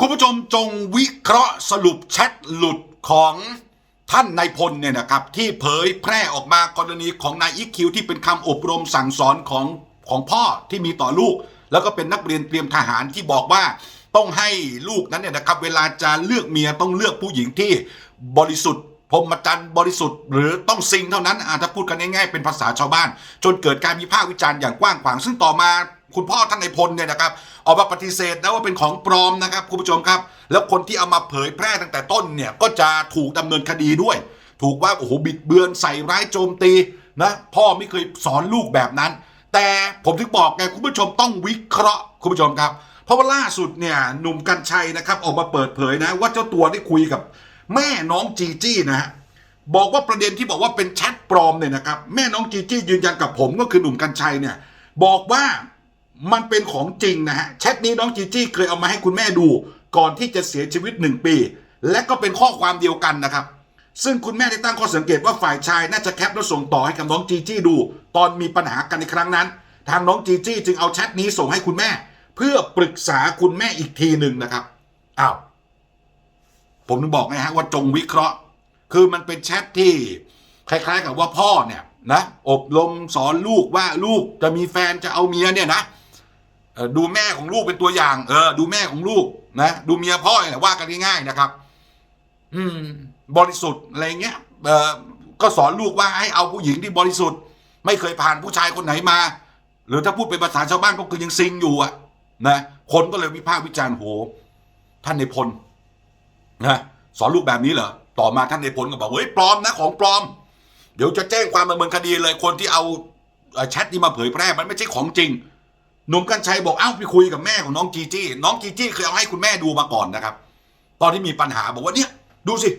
คุณผู้ชมจงวิเคราะห์สรุปแชทหลุดของท่านนายพลเนี่ยนะครับที่เผยแพร่ออกมากรณีของนายอิคิวที่เป็นคำอบรมสั่งสอนของของพ่อที่มีต่อลูก แล้วก็เป็นนักเรียนเตรียมทหารที่บอกว่าต้องให้ลูกนั้นเนี่ยนะครับเวลาจะเลือกเมียต้องเลือกผู้หญิงที่บริสุทธิ์พรมจรรย์บริสุทธิ์หรือต้องซิงเท่านั้นอาถ้าพูดกันง่ายๆเป็นภาษาชาวบ้าน จนเกิดการวิพากษ์วิจารณ์อย่างกว้างขวางซึ่งต่อมา คุณพ่อท่านนพลเนี่ยนะครับออกมาปฏิเสธนะว่าเป็นของปลอมนะครับคุณผู้ชมครับ แล้วคนที่เอามาเผยแพร่ตั้งแต่ต้นเนี่ยก็จะถูกดำเนินคดีด้วย ถูกว่าโอ้โหบิดเบือนใส่ร้ายโจมตีนะพ่อไม่เคยสอนลูกแบบนั้น แต่ผมถึงบอกไงคุณผู้ชมต้องวิเคราะห์คุณผู้ชมครับ เพราะว่าล่าสุดเนี่ยหนุ่มกัญชัยนะครับออกมาเปิดเผยนะ ว่าเจ้าตัวได้คุยกับแม่น้องจีจี้นะฮะบอกว่าประเด็นที่บอกว่าเป็นแชทปลอมเนี่ยนะครับแม่น้องจีจี้ยืนยันกับผมก็คือหนุ่มกัญชัยเนี่ยบอกว่า มันเป็นของจริงนะฮะแชทนี้น้องจีจี้เคยเอามาให้คุณแม่ดู ก่อนที่จะเสียชีวิตหนึ่งปี และก็เป็นข้อความเดียวกันนะครับ ซึ่งคุณแม่ได้ตั้งข้อสังเกตว่าฝ่ายชายน่าจะแคปแล้วส่งต่อให้กับน้องจีจี้ดู ตอนมีปัญหากันในครั้งนั้น ทางน้องจีจี้จึงเอาแชทนี้ส่งให้คุณแม่ เพื่อปรึกษาคุณแม่อีกทีหนึ่งนะครับอ้าวผมถึงบอกไงฮะว่าจงวิเคราะห์ คือมันเป็นแชทที่คล้าย ๆ กับว่าพ่อเนี่ยนะอบรมสอนลูกว่าลูกจะมีแฟนจะเอาเมียเนี่ยนะ ดูแม่ของลูกเป็นตัวอย่าง เออ ดูแม่ของลูกนะดูเมียพ่อเนี่ยว่ากันง่ายๆนะครับ อืม บริสุทธิ์อะไรเงี้ยเออก็สอนลูกว่าให้เอาผู้หญิงที่บริสุทธิ์ ไม่เคยผ่านผู้ชายคนไหนมา หรือถ้าพูดเป็นภาษาชาวบ้านก็คือยังซิงอยู่อะนะคนก็เลยวิพากษ์วิจารณ์โห ท่านในพลนะสอนลูกแบบนี้เหรอต่อมาท่านในพลก็บอกเฮ้ยปลอมนะของปลอม เดี๋ยวจะแจ้งความดำเนินคดีเลยคนที่เอาแชทนี้มาเผยแพร่มันไม่ใช่ของจริง หนุ่มกัญชัยบอกเอ้าไปคุยกับแม่ของน้องจีจี้น้องจีจี้เคยเอาให้คุณแม่ดูมาก่อนนะครับ ตอนที่มีปัญหาบอกว่าเนี่ยดูสิ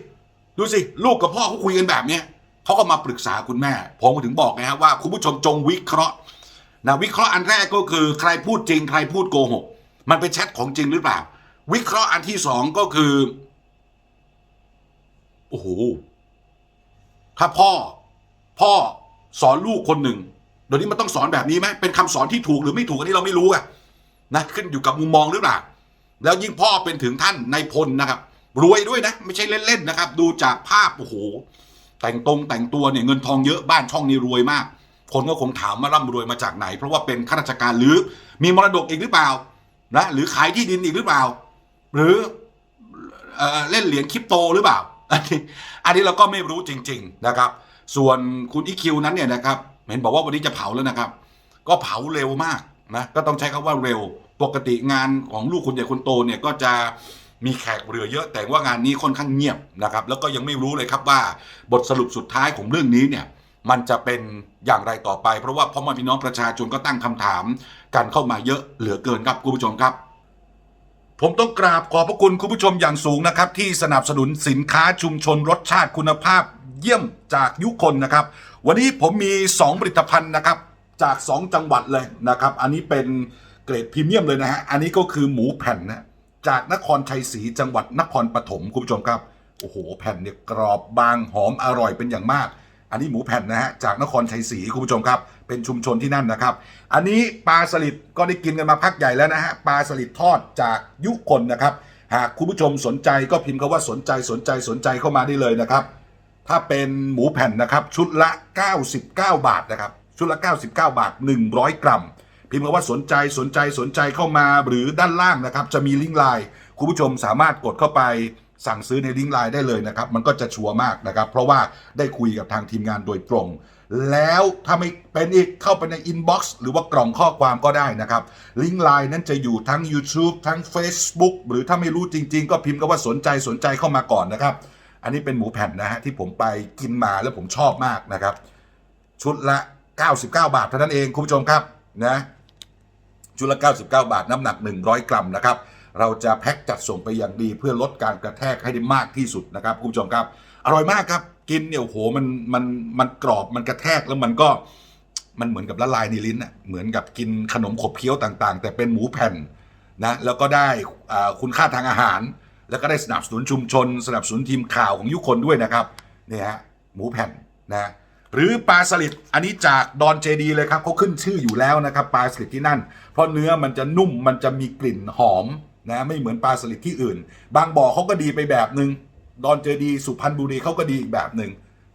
ดูสิ ลูกกับพ่อเขาคุยกันแบบเนี้ยเขาก็มาปรึกษาคุณแม่ ผมก็ถึงบอกไงฮะว่าคุณผู้ชมจงวิเคราะห์นะวิเคราะห์อันแรกก็คือใครพูดจริง ใครพูดโกหก มันเป็นแชทของจริงหรือเปล่า วิเคราะห์อันที่สองก็คือโอ้โหถ้าพ่อ พ่อสอนลูกคนหนึ่ง เดี๋ยวนี้มันต้องสอนแบบนี้ไหมเป็นคำสอนที่ถูกหรือไม่ถูกอันนี้เราไม่รู้อะนะขึ้นอยู่กับมุมมองหรือเปล่าแล้วยิ่งพ่อเป็นถึงท่านในายพลนะครับ รวยด้วยนะ ไม่ใช่เล่นๆนะครับ ดูจากภาพโอ้โหแต่งตรงแต่งตัวเนี่ยเงินทองเยอะบ้านช่องนี้รวยมาก คนก็คงถามมาร่ำรวยมาจากไหน เพราะว่าเป็นข้าราชการหรือมีมรดกอีกหรือเปล่านะหรือขายที่ดินอีกหรือเปล่า หรือเอเล่นเหรียญคริปโตหรือเปล่าอันนี้อันนี้เราก็ไม่รู้จริง ๆนะครับ ส่วนคุณอีคิวนั้นเนี่ยนะครับ เห็นบอกว่าวันนี้จะเผาแล้วนะครับ ก็เผาเร็วมากนะก็ต้องใช้คำว่าเร็ว ปกติงานของลูกคุณใหญ่คุณโตเนี่ยก็จะมีแขกเรือเยอะแต่ว่างานนี้ค่อนข้างเงียบนะครับ แล้วก็ยังไม่รู้เลยครับว่าบทสรุปสุดท้ายของเรื่องนี้เนี่ยมันจะเป็นอย่างไรต่อไป เพราะว่าพ่อแม่พี่น้องประชาชนก็ตั้งคำถามกันเข้ามาเยอะเหลือเกินครับคุณผู้ชมครับ ผมต้องกราบขอบพระคุณคุณผู้ชมอย่างสูงนะครับ ที่สนับสนุนสินค้าชุมชนรสชาติคุณภาพเยี่ยมจากยุคนนะครับ วันนี้ผมมี 2 ผลิตภัณฑ์นะครับ จาก 2 จังหวัดเลยนะครับ อันนี้เป็นเกรดพรีเมียมเลยนะฮะอันนี้ก็คือหมูแผ่นนะจากนครชัยศรีจังหวัดนครปฐมคุณผู้ชมครับโอ้โหแผ่นเนี่ยกรอบบางหอมอร่อยเป็นอย่างมาก อันนี้หมูแผ่นนะฮะจากนครชัยศรีคุณผู้ชมครับ เป็นชุมชนที่นั่นนะครับ อันนี้ปลาสลิดก็ได้กินกันมาพักใหญ่แล้วนะฮะปลาสลิดทอดจากยุคนนะครับ หากคุณผู้ชมสนใจก็พิมพ์คำว่าสนใจสนใจสนใจเข้ามาได้เลยนะครับ ถ้าเป็นหมูแผ่นนะครับชุดละ 99 บาทนะครับชุดละ 99 บาท 100 กรัม พิมพ์คำว่าสนใจสนใจสนใจเข้ามาหรือด้านล่างนะครับ จะมีลิงก์ไลน์คุณผู้ชมสามารถกดเข้าไป สั่งซื้อในลิงก์ไลน์ได้เลยนะครับ มันก็จะชัวร์มากนะครับ เพราะว่าได้คุยกับทางทีมงานโดยตรง แล้วถ้าไม่เป็นอีกเข้าไปในอินบ็อกซ์หรือว่ากล่องข้อความก็ได้นะครับ ลิงก์ไลน์นั้นจะอยู่ทั้ง YouTube ทั้ง Facebook หรือถ้าไม่รู้จริง ๆ ก็พิมพ์คำว่าสนใจสนใจเข้ามาก่อนนะครับ อันนี้เป็นหมูแผ่นนะฮะที่ผมไปกินมาแล้วผมชอบมากนะครับ ชุดละ 99 บาทเท่านั้นเองคุณผู้ชมครับนะชุดละ 99 บาทน้ำหนัก 100 กรัมนะครับ เราจะแพ็คจัดส่งไปอย่างดี เพื่อลดการกระแทกให้ได้มากที่สุดนะครับคุณผู้ชมครับ อร่อยมากครับ กินเนี่ยโอ้โหมันมันมันกรอบมันกระแทกแล้วมันก็มันเหมือนกับละลายในลิ้นอะเหมือนกับกินขนมขบเคี้ยวต่างๆ แต่เป็นหมูแผ่นนะแล้วก็ได้คุณค่าทางอาหาร แล้วก็ได้สนับสนุนชุมชน สนับสนุนทีมข่าวของยุคนด้วยนะครับเนี่ยฮะหมูแผ่นนะหรือปลาสลิดอันนี้จากดอนเจดีเลยครับเขาขึ้นชื่ออยู่แล้วนะครับปลาสลิดที่นั่น เพราะเนื้อมันจะนุ่มมันจะมีกลิ่นหอม นะไม่เหมือนปลาสลิดที่อื่น บางบ่อเขาก็ดีไปแบบหนึ่งดอนเจดีสุพรรณบุรีเขาก็ดีอีกแบบหนึ่ง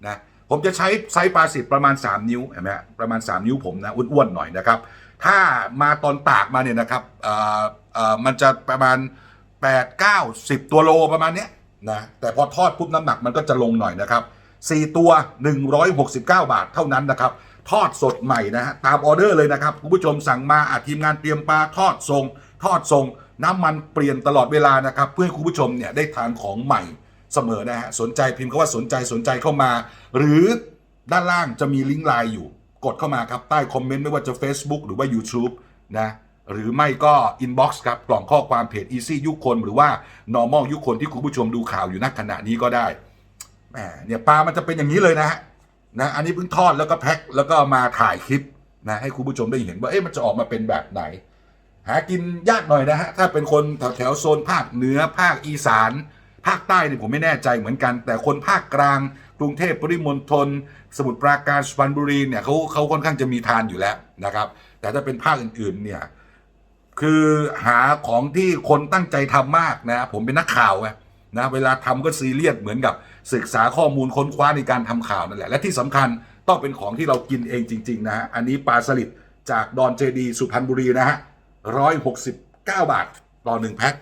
นะผมจะใช้ไซส์ปลาสลิดประมาณ 3 นิ้วเห็นไหมประมาณ 3 นิ้วผมนะอ้วนๆหน่อยนะครับ ถ้ามาตอนตากมาเนี่ยนะครับเอ่อเอ่อมันจะประมาณ 8 9 10 ตัวโลประมาณเนี้ยนะแต่พอทอดปุ๊บน้ำหนักมันก็จะลงหน่อยนะครับ4 ตัว 169 บาทเท่านั้นนะครับ ทอดสดใหม่นะฮะตามออเดอร์เลยนะครับคุณผู้ชมสั่งมาอาทีมงานเตรียมปลาทอดทรง ทอดทรง น้ำมันเปลี่ยนตลอดเวลานะครับ เพื่อให้คุณผู้ชมเนี่ยได้ทานของใหม่เสมอนะฮะสนใจพิมพ์คำว่าสนใจสนใจเข้ามา หรือด้านล่างจะมีลิงก์ไลน์อยู่ กดเข้ามาครับ ใต้คอมเมนต์ไม่ว่าจะ Facebook หรือว่า YouTube นะหรือไม่ก็ Inbox ครับกล่องข้อความเพจ Easy ยุคคน หรือว่า Normal ยุคคนที่คุณผู้ชมดูข่าวอยู่ณขณะนี้ก็ได้แหมเนี่ยปลามันจะเป็นอย่างนี้เลยนะฮะนะอันนี้เพิ่งทอดแล้วก็แพ็คแล้วก็มาถ่ายคลิปนะให้คุณผู้ชมได้เห็นว่าเอ๊ะมันจะออกมาเป็นแบบไหน หากินยากหน่อยนะฮะ ถ้าเป็นคนแถวแถวโซนภาคเหนือภาคอีสาน ภาคใต้เนี่ยผมไม่แน่ใจเหมือนกัน แต่คนภาคกลาง กรุงเทพปริมณฑลสมุทรปราการสุพรรณบุรีเนี่ยเขาเขาค่อนข้างจะมีทานอยู่แล้วนะครับ แต่ถ้าเป็นภาคอื่นๆเนี่ยคือหาของที่คนตั้งใจทำมากนะผมเป็นนักข่าวไงนะเวลาทำก็ซีเรียสเหมือนกับศึกษาข้อมูลค้นคว้าในการทำข่าวนั่นแหละและที่สำคัญต้องเป็นของที่เรากินเองจริง ๆ นะฮะอันนี้ปลาสลิดจากดอนเจดีสุพรรณบุรีนะฮะ ร้อยหกสิบเก้าบาท ต่อหนึ่งแพ็ค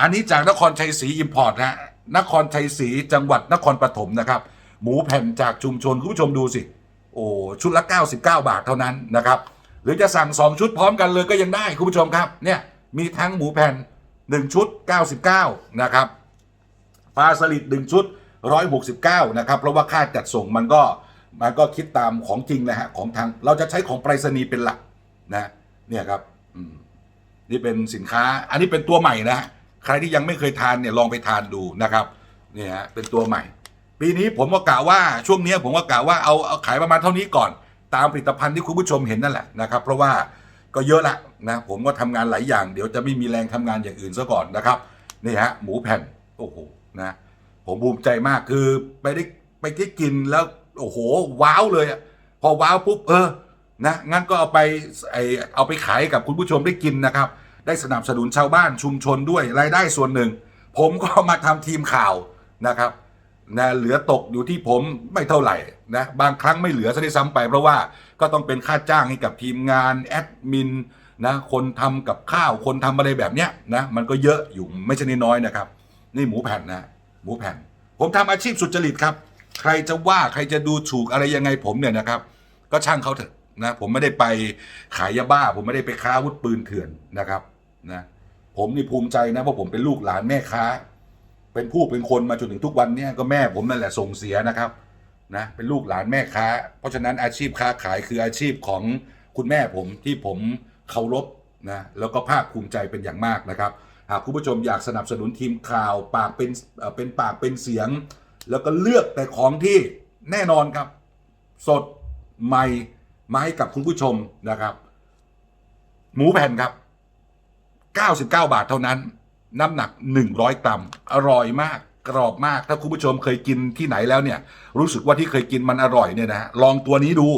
อันนี้จากนครชัยศรีอิมพอร์ตนะฮะนครชัยศรีจังหวัดนครปฐมนะครับ หมูแผ่นจากชุมชน คุณผู้ชมดูสิ โอ้ชุดละ 99 บาทเท่านั้นนะครับ หรือจะสั่ง 2 ชุดพร้อมกันเลยก็ยังได้ คุณผู้ชมครับ เนี่ย มีทั้งหมูแผ่น 1 ชุด 99 นะครับปลาสลิด1ชุด 169 นะครับ เพราะว่าค่าจัดส่งมันก็มันก็คิดตามของจริงนะฮะของทางเราจะใช้ของไปรษณีย์เป็นหลักนะเนี่ยครับ อืมนี่เป็นสินค้า อันนี้เป็นตัวใหม่นะใครที่ยังไม่เคยทานเนี่ยลองไปทานดูนะครับเนี่ยฮะเป็นตัวใหม่ ปีนี้ผมก็กะว่าช่วงนี้ผมก็กะว่าเอาเอาขายประมาณเท่านี้ก่อน ตามผลิตภัณฑ์ที่คุณผู้ชมเห็นนั่นแหละนะครับ เพราะว่าก็เยอะละนะผมก็ทำงานหลายอย่างเดี๋ยวจะไม่มีแรงทำงานอย่างอื่นซะก่อนนะครับนี่ฮะหมูแผ่นโอ้โหนะผมภูมิใจมากคือไปได้ไปได้กินแล้วโอ้โหว้าวเลยอะพอว้าวปุ๊บเออ นะงั้นก็เอาไปไอเอาไปขายกับคุณผู้ชมได้กินนะครับ ได้สนับสนุนชาวบ้านชุมชนด้วยรายได้ส่วนหนึ่ง ผมก็มาทำทีมข่าวนะครับนะเหลือตกอยู่ที่ผมไม่เท่าไหร่นะบางครั้งไม่เหลือซะด้วยซ้ำไป เพราะว่าก็ต้องเป็นค่าจ้างให้กับทีมงานแอดมินนะคนทำกับข้าวคนทำอะไรแบบเนี้ยนะมันก็เยอะอยู่ไม่ใช่น้อยนะครับ นี่หมูแผ่นนะหมูแผ่น ผมทำอาชีพสุจริตครับ ใครจะว่าใครจะดูถูกอะไรยังไงผมเนี่ยนะครับ ก็ช่างเขาเถอะ นะผมไม่ได้ไปขายยาบ้า ผมไม่ได้ไปค้าอาวุธปืนเถื่อนนะครับนะผมนี่ภูมิใจนะเพราะผมเป็นลูกหลานแม่ค้า เป็นผู้เป็นคนมาจนถึงทุกวันเนี่ยก็แม่ผมนั่นแหละส่งเสียนะครับนะเป็นลูกหลานแม่ค้า เพราะฉะนั้นอาชีพค้าขายคืออาชีพของคุณแม่ผมที่ผมเคารพนะแล้วก็ภาคภูมิใจเป็นอย่างมากนะครับหากคุณผู้ชมอยากสนับสนุนทีมข่าวปากเป็นเป็นปากเป็นเสียง แล้วก็เลือกแต่ของที่แน่นอนครับ สดใหม่ มาให้กับคุณผู้ชมนะครับ หมูแผ่นครับ 99 บาทเท่านั้น น้ำหนัก 100 กรัม อร่อยมาก กรอบมาก ถ้าคุณผู้ชมเคยกินที่ไหนแล้วเนี่ย รู้สึกว่าที่เคยกินมันอร่อยเนี่ยนะฮะลองตัวนี้ดู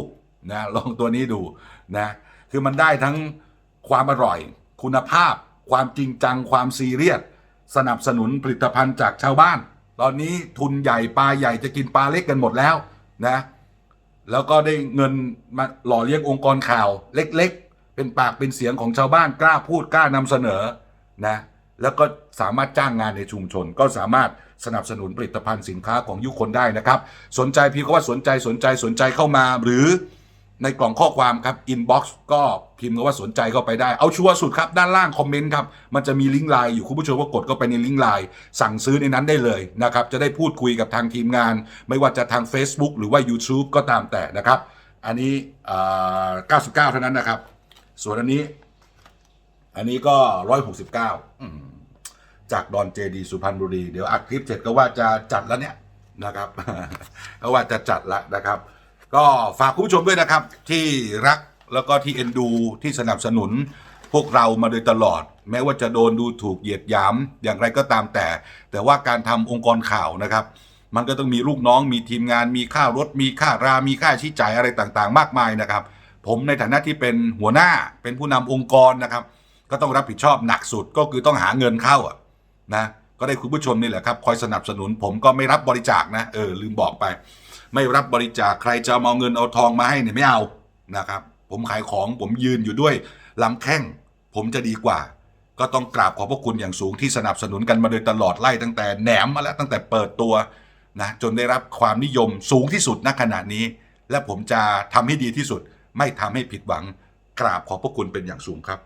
นะลองตัวนี้ดูนะคือมันได้ทั้งความอร่อย คุณภาพ ความจริงจัง ความซีเรียสสนับสนุนผลิตภัณฑ์จากชาวบ้าน ตอนนี้ทุนใหญ่ปลาใหญ่จะกินปลาเล็กกันหมดแล้วนะ แล้วก็ได้เงินมาหล่อเลี้ยงองค์กรข่าวเล็ก ๆ เป็นปากเป็นเสียงของชาวบ้านกล้าพูดกล้านำเสนอนะแล้วก็สามารถจ้างงานในชุมชน ก็สามารถสนับสนุนผลิตภัณฑ์สินค้าของยุคคนได้นะครับ สนใจพี่ก็ว่าสนใจสนใจสนใจเข้ามาหรือ ในกล่องข้อความครับ inbox ก็พิมพ์ว่าสนใจเข้าไปได้ เอาชัวร์สุดครับ ด้านล่างคอมเมนต์ครับ มันจะมีลิงก์ไลน์อยู่คุณผู้ชมก็กดเข้าไปในลิงก์ไลน์สั่งซื้อในนั้นได้เลยนะครับ จะได้พูดคุยกับทางทีมงาน ไม่ว่าจะทาง Facebook หรือว่า YouTube ก็ตามแต่นะครับ อันนี้อ่า99 เท่านั้นนะครับ ส่วนอันนี้ อันนี้ก็ 169 จากดอนเจดีสุพรรณบุรี เดี๋ยวอัดคลิปเสร็จก็ว่าจะจัดแล้วเนี่ยนะครับ ก็ว่าจะจัดแล้วนะครับ ก็ฝากคุณผู้ชมด้วยนะครับ ที่รักแล้วก็ที่เอ็นดูที่สนับสนุน พวกเรามาโดยตลอด แม้ว่าจะโดนดูถูกเหยียดหยามอย่างไรก็ตามแต่ แต่ว่าการทำองค์กรข่าวนะครับ มันก็ต้องมีลูกน้องมีทีมงาน มีค่ารถ มีค่ารามีค่าใช้จ่ายอะไรต่างๆ มากมายนะครับ ผมในฐานะที่เป็นหัวหน้าเป็นผู้นำองค์กรนะครับ ก็ต้องรับผิดชอบหนักสุดก็คือต้องหาเงินเข้าอะนะก็ได้คุณผู้ชมนี่แหละครับ คอยสนับสนุนผมก็ไม่รับบริจาคนะเออลืมบอกไป ไม่รับบริจาคใครจะเอาเงินเอาทองมาให้เนี่ยไม่เอานะครับ ผมขายของผมยืนอยู่ด้วยลำแข้งผมจะดีกว่า ก็ต้องกราบขอบพระคุณอย่างสูงที่สนับสนุนกันมาโดยตลอดไล่ตั้งแต่แหนมมาแล้วตั้งแต่เปิดตัวนะจนได้รับความนิยมสูงที่สุดณขณะนี้ และผมจะทำให้ดีที่สุด ไม่ทำให้ผิดหวัง กราบขอบพระคุณเป็นอย่างสูงครับ